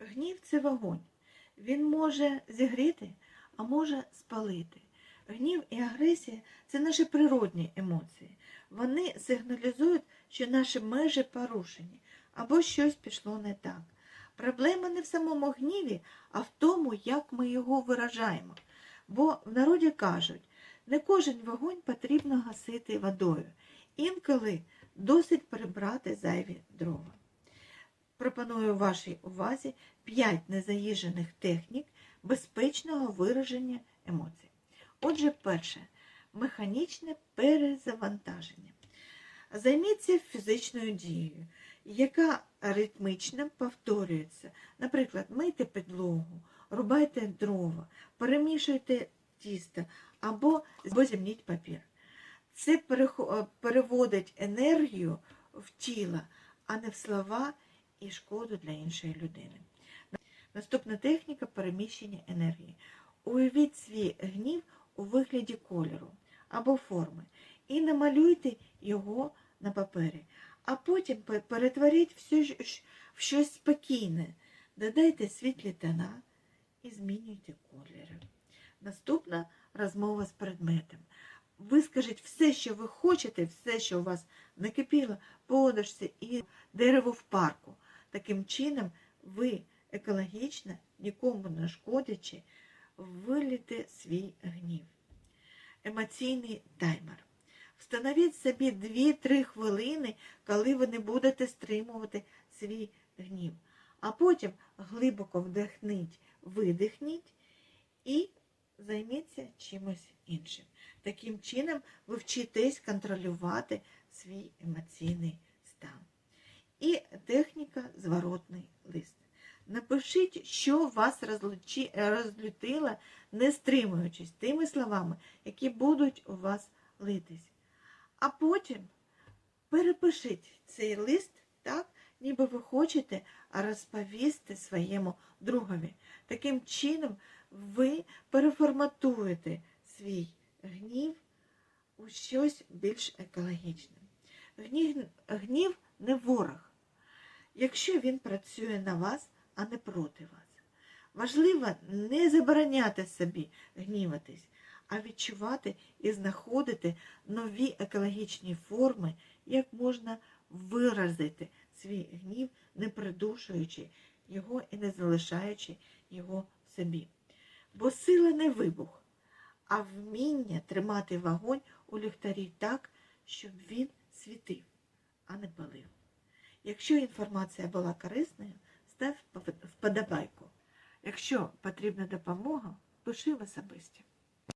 Гнів це вогонь. Він може зігріти, а може спалити. Гнів і агресія це наші природні емоції. Вони сигналізують, що наші межі порушені або щось пішло не так. Проблема не в самому гніві, а в тому, як ми його виражаємо. Бо в народі кажуть, не кожен вогонь потрібно гасити водою. Інколи досить прибрати зайві дрова. Пропоную вашій увазі 5 незаїжених технік безпечного вираження емоцій. Отже, перше механічне перезавантаження. Займіться фізичною дією, яка ритмічно повторюється. Наприклад, мийте підлогу, рубайте дрова, перемішуйте тісто або зімніть папір. Це переводить енергію в тіло, а не в слова і шкоду для іншої людини. Наступна техніка переміщення енергії. Уявіть свій гнів у вигляді кольору або форми і намалюйте його на папері, а потім перетворіть все в щось спокійне, додайте світлі тона і змінюйте кольори. Наступна розмова з предметом. Вискажіть все, що ви хочете, все, що у вас накипіло, подушці і дерево в парку. Таким чином, ви екологічно, нікому не шкодячи, виліте свій гнів. Емоційний таймер. Встановіть собі 2-3 хвилини, коли ви не будете стримувати свій гнів. А потім глибоко вдихніть, видихніть і займіться чимось іншим. Таким чином ви вчитесь контролювати свій емоційний. І техніка зворотний лист. Напишіть, що вас розлютило, не стримуючись тими словами, які будуть у вас литись. А потім перепишіть цей лист так, ніби ви хочете розповісти своєму другові. Таким чином ви переформатуєте свій гнів у щось більш екологічне. Гнів, гнів не ворог, якщо він працює на вас, а не проти вас. Важливо не забороняти собі гніватись, а відчувати і знаходити нові екологічні форми, як можна виразити свій гнів, не придушуючи його і не залишаючи його в собі. Бо сила не вибух, а вміння тримати вогонь у ліхтарі так, щоб він світив, а не палив. Якщо інформація була корисною, став вподобайку. Якщо потрібна допомога, пиши в особисті.